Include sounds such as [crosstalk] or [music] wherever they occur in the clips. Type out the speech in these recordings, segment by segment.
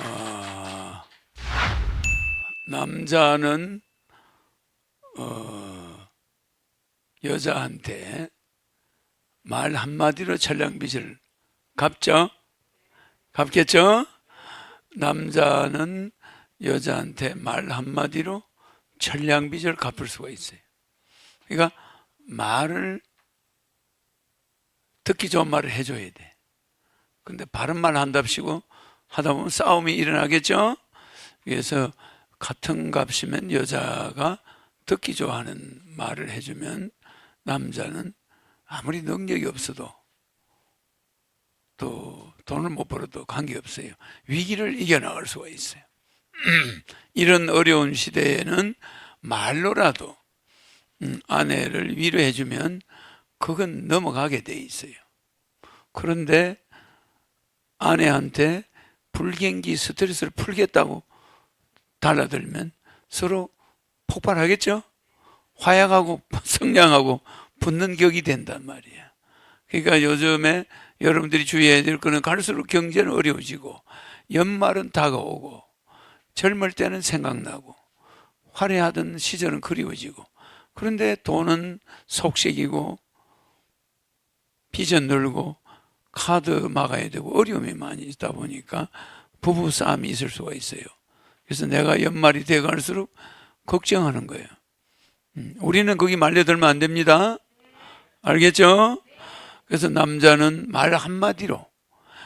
어, 남자는 어, 여자한테 말 한마디로 천량빚을 갚죠? 갚겠죠? 남자는 여자한테 말 한마디로 천량빚을 갚을 수가 있어요. 그러니까 말을 듣기 좋은 말을 해줘야 돼. 근데 바른 말 한답시고 하다 보면 싸움이 일어나겠죠? 그래서 같은 값이면 여자가 듣기 좋아하는 말을 해주면 남자는 아무리 능력이 없어도 또 돈을 못 벌어도 관계없어요. 위기를 이겨나갈 수가 있어요. [clears throat] 이런 어려운 시대에는 말로라도 음, 아내를 위로해주면 그건 넘어가게 돼 있어요. 그런데 아내한테 불경기 스트레스를 풀겠다고 달라들면 서로 폭발하겠죠? 화약하고 [laughs] 성량하고 붙는 격이 된단 말이야. 그러니까 요즘에 여러분들이 주의해야 될 거는 갈수록 경제는 어려워지고 연말은 다가오고 젊을 때는 생각나고 화려하던 시절은 그리워지고 그런데 돈은 속색이고 빚은 늘고 카드 막아야 되고 어려움이 많이 있다 보니까 부부 싸움이 있을 수가 있어요. 그래서 내가 연말이 돼갈수록 걱정하는 거예요. 음, 우리는 거기 말려들면 안 됩니다. 알겠죠? 그래서 남자는 말 한마디로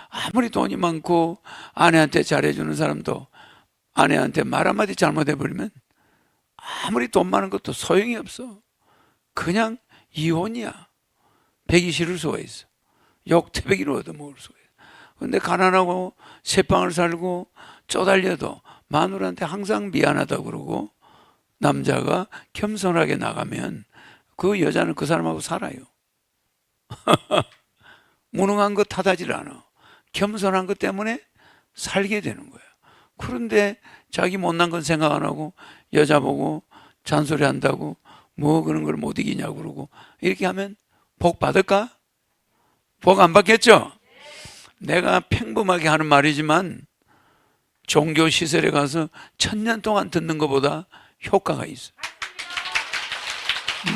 아무리 돈이 많고 아내한테 잘해주는 사람도 아내한테 말 한마디 잘못해버리면 아무리 돈 많은 것도 소용이 없어. 그냥 이혼이야. 배기 싫을 수가 있어. 욕 태배기로 얻어먹을 수가 있어. 근데 가난하고 새방을 살고 쪼달려도 마누라한테 항상 미안하다 그러고 남자가 겸손하게 나가면 그 여자는 그 사람하고 살아요. [laughs] 무능한 거 탓하질 않아. 겸손한 것 때문에 살게 되는 거야. 그런데 자기 못난 건 생각 안 하고 여자 보고 잔소리 한다고 뭐 그런 걸 못 이기냐고 그러고 이렇게 하면 복 받을까? 복 안 받겠죠? 내가 평범하게 하는 말이지만 종교 시설에 가서 천년 동안 듣는 것보다 효과가 있어. 음.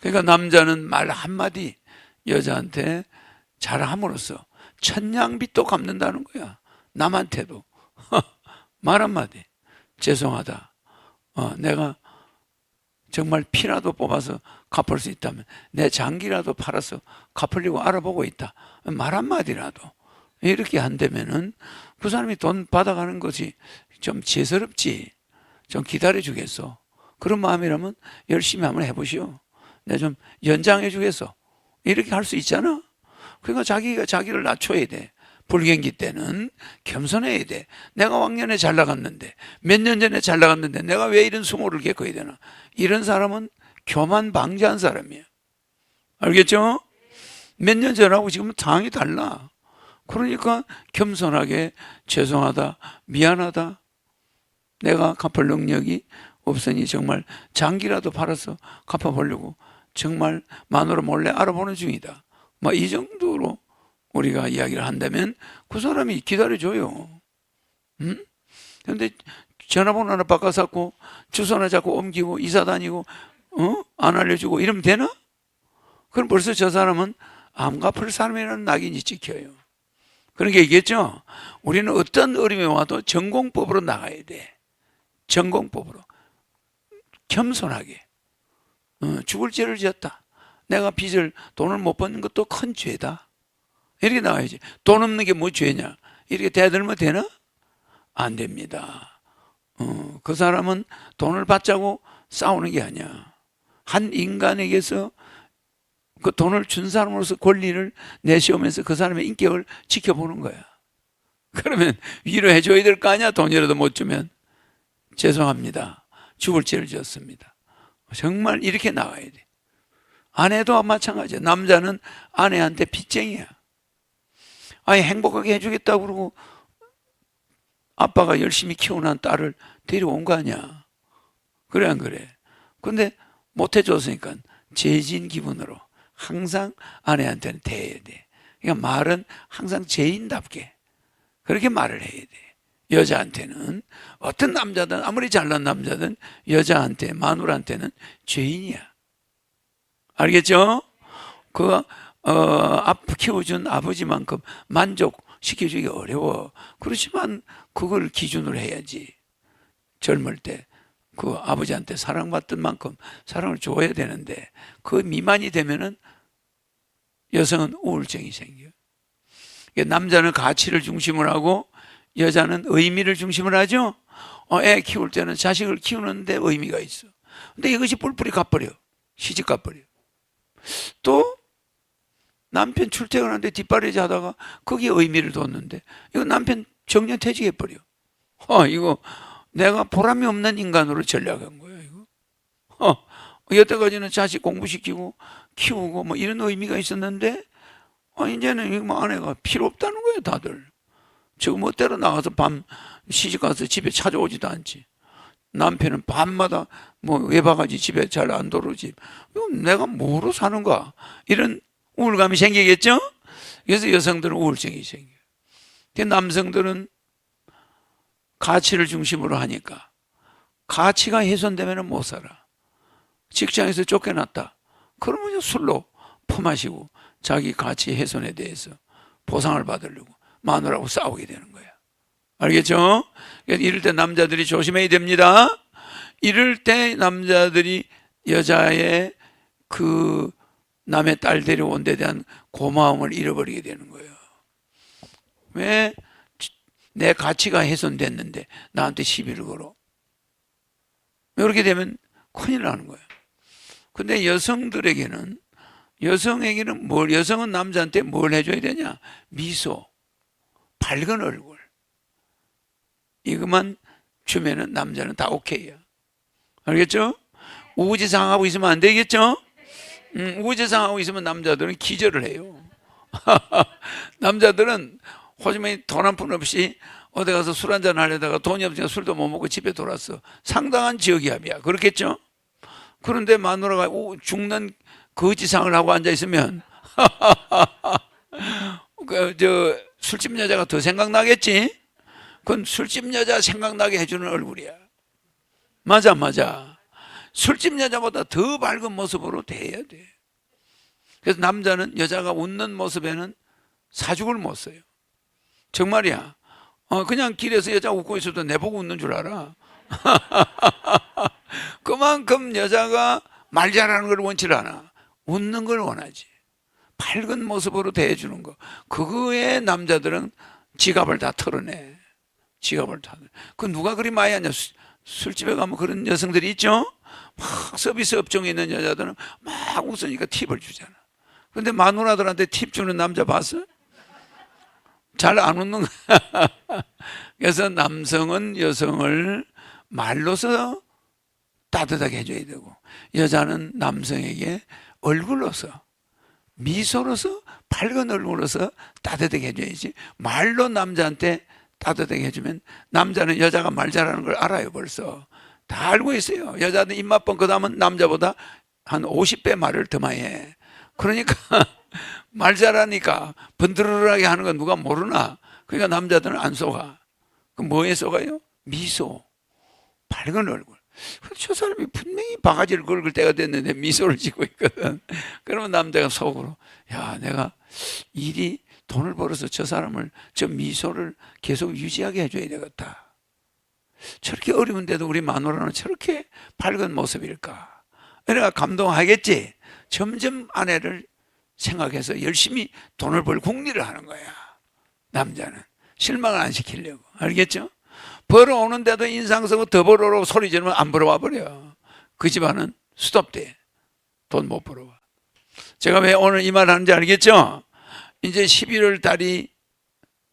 그러니까 남자는 말 한마디 여자한테 잘함으로써 천냥빚도 갚는다는 거야. 남한테도. [laughs] 말 한마디. 죄송하다. 어, 내가 정말 피라도 뽑아서 갚을 수 있다면 내 장기라도 팔아서 갚으려고 알아보고 있다. 말 한마디라도. 이렇게 한다면은 그 사람이 돈 받아가는 것이 좀 죄스럽지. 좀 기다려 주겠어. 그런 마음이라면 열심히 한번 해보시오. 내가 좀 연장해 주겠어. 이렇게 할 수 있잖아. 그러니까 자기가 자기를 낮춰야 돼. 불경기 때는 겸손해야 돼. 내가 왕년에 잘 나갔는데, 몇 년 전에 잘 나갔는데, 내가 왜 이런 수모를 겪어야 되나? 이런 사람은 교만 방지한 사람이야. 알겠죠? 몇 년 전하고 지금은 상황이 달라. 그러니까 겸손하게 죄송하다, 미안하다. 내가 갚을 능력이 없으니 정말 장기라도 팔아서 갚아보려고 정말 마누라 몰래 알아보는 중이다. 뭐이 정도로 우리가 이야기를 한다면 그 사람이 기다려줘요. 음? 근데 전화번호 하나 바꿔갖고 주소 하나 자꾸 옮기고 이사 다니고 어? 안 알려주고 이러면 되나? 그럼 벌써 저 사람은 암 갚을 사람이라는 낙인이 찍혀요. 그런 게 있겠죠? 우리는 어떤 어려움이 와도 전공법으로 나가야 돼. 전공법으로. 겸손하게. 어, 죽을 죄를 지었다. 내가 빚을 돈을 못 버는 것도 큰 죄다. 이렇게 나와야지. 돈 없는 게 뭐 죄냐? 이렇게 대들면 되나? 안 됩니다. 어, 그 사람은 돈을 받자고 싸우는 게 아니야. 한 인간에게서 그 돈을 준 사람으로서 권리를 내세우면서 그 사람의 인격을 지켜보는 거야. 그러면 위로해 줘야 될 거 아니야? 돈이라도 못 주면. 죄송합니다. 죽을 죄를 지었습니다. 정말 이렇게 나가야 돼. 아내도 마찬가지야. 남자는 아내한테 빚쟁이야. 아니, 행복하게 해주겠다고 그러고 아빠가 열심히 키워난 딸을 데려온 거 아니야. 그래, 안 그래? 근데 못 해줬으니까 재진 기분으로 항상 아내한테는 대해야 돼. 그러니까 말은 항상 죄인답게 그렇게 말을 해야 돼. 여자한테는 어떤 남자든 아무리 잘난 남자든 여자한테 마누라한테는 죄인이야. 알겠죠? 그 어, 앞 키워준 아버지만큼 만족시켜주기 어려워. 그렇지만 그걸 기준으로 해야지. 젊을 때 그 아버지한테 사랑받던 만큼 사랑을 줘야 되는데 그 미만이 되면은 여성은 우울증이 생겨요. 그러니까 남자는 가치를 중심으로 하고 여자는 의미를 중심으로 하죠. 어, 애 키울 때는 자식을 키우는데 의미가 있어. 근데 이것이 뿔뿔이 가버려. 시집 가버려. 또 남편 출퇴근하는데 뒷바라지 하다가 거기에 의미를 뒀는데 이거 남편 정년 퇴직해버려. 어, 이거 내가 보람이 없는 인간으로 전략한 거야, 이거. 어, 여태까지는 자식 공부시키고 키우고 뭐 이런 의미가 있었는데 어, 이제는 이거 뭐 아내가 필요 없다는 거예요, 다들. 저 멋대로 나가서 밤 시집 가서 집에 찾아오지도 않지. 남편은 밤마다 뭐 외바가지 집에 잘 안 들어오지. 내가 뭐로 사는가? 이런 우울감이 생기겠죠? 그래서 여성들은 우울증이 생겨요. 근데 남성들은 가치를 중심으로 하니까 가치가 훼손되면 못 살아. 직장에서 쫓겨났다. 그러면 술로 퍼마시고 자기 가치 훼손에 대해서 보상을 받으려고 마누라하고 싸우게 되는 거야. 알겠죠? 이럴 때 남자들이 조심해야 됩니다. 이럴 때 남자들이 여자의 그 남의 딸 데려온 데 대한 고마움을 잃어버리게 되는 거예요. 왜? 내 가치가 훼손됐는데 나한테 시비를 걸어. 이렇게 되면 큰일 나는 거예요. 근데 여성들에게는 여성에게는 뭘 여성은 남자한테 뭘 해줘야 되냐? 미소, 밝은 얼굴. 이것만 주면은 남자는 다 오케이야. 알겠죠? 우지상하고 있으면 안 되겠죠? 음, 우지상하고 있으면 남자들은 기절을 해요. [laughs] 남자들은 호주머니 돈 한 푼 없이 어디 가서 술 한잔 하려다가 돈이 없으니까 술도 못 먹고 집에 돌았어. 상당한 지역이합이야. 그렇겠죠? 그런데 마누라가 오, 죽는 거지상을 하고 앉아 있으면 [laughs] 그 저 술집 여자가 더 생각나겠지? 그건 술집 여자 생각나게 해주는 얼굴이야. 맞아, 맞아. 술집 여자보다 더 밝은 모습으로 대해야 돼. 그래서 남자는 여자가 웃는 모습에는 사죽을 못 써요. 정말이야. 어, 그냥 길에서 여자 웃고 있어도 내 보고 웃는 줄 알아. [laughs] 그만큼 여자가 말 잘하는 걸 원치 않아. 웃는 걸 원하지. 밝은 모습으로 대해주는 거. 그거에 남자들은 지갑을 다 털어내. 지갑을 다. 그 누가 그리 많이 하냐. 수- 술집에 가면 그런 여성들이 있죠? 막 서비스 업종에 있는 여자들은 막 웃으니까 팁을 주잖아. 근데 마누라들한테 팁 주는 남자 봤어? 잘 안 웃는 거야. [laughs] 그래서 남성은 여성을 말로서 따뜻하게 해줘야 되고 여자는 남성에게 얼굴로서 미소로서 밝은 얼굴로서 따뜻하게 해줘야지 말로 남자한테 따뜻하게 해주면 남자는 여자가 말 잘하는 걸 알아요 벌써 다 알고 있어요 여자는 입맛 뻥끗하면 남자보다 한 50배 말을 더 많이 해 그러니까 [laughs] 말 잘하니까 번드르르하게 하는 건 누가 모르나 그러니까 남자들은 안 속아 그 뭐에 속아요? 미소 밝은 얼굴 저 사람이 분명히 바가지를 긁을 때가 됐는데 미소를 짓고 있거든. [laughs] 그러면 남자가 속으로 야 내가 일이 돈을 벌어서 저 사람을 저 미소를 계속 유지하게 해줘야 되겠다. 저렇게 어려운데도 우리 마누라는 저렇게 밝은 모습일까? 내가 감동하겠지. 점점 아내를 생각해서 열심히 돈을 벌 궁리를 하는 거야. 남자는 실망을 안 시키려고 알겠죠? 벌어오는데도 인상 쓰고 더 벌어오라고 소리 지르면 안 벌어와 버려. 그 집안은 스톱돼. 돈못 벌어와. 제가 왜 오늘 이 말 하는지 알겠죠? 이제 11월 달이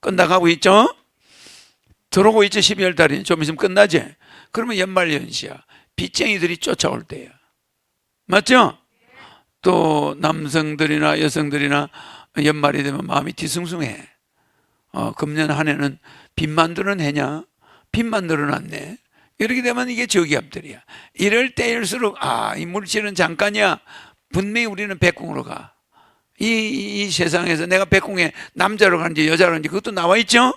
끝나가고 있죠? 들어오고 있죠, 12월 달이. 좀 있으면 끝나지? 그러면 연말 연시야. 빚쟁이들이 쫓아올 때야. 맞죠? 또 남성들이나 여성들이나 연말이 되면 마음이 뒤숭숭해. 어, 금년 한 해는 빚만 드는 해냐? 빚만 늘어났네. 이렇게 되면 이게 저기압들이야. 이럴 때일수록 아, 이 물질은 잠깐이야. 분명히 우리는 백궁으로 가. 이, 이 세상에서 내가 백공에 남자로 가는지 여자로 가는지 그것도 나와 있죠?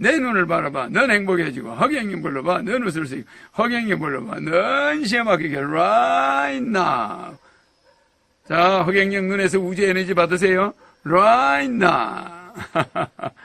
내 눈을 바라봐. 넌 행복해지고, 허경님 불러봐. 넌 웃을 수 있고, 허경님 불러봐. 넌 시험하게 right now. 자, 허경영 눈에서 우주 에너지 받으세요. right now. [laughs]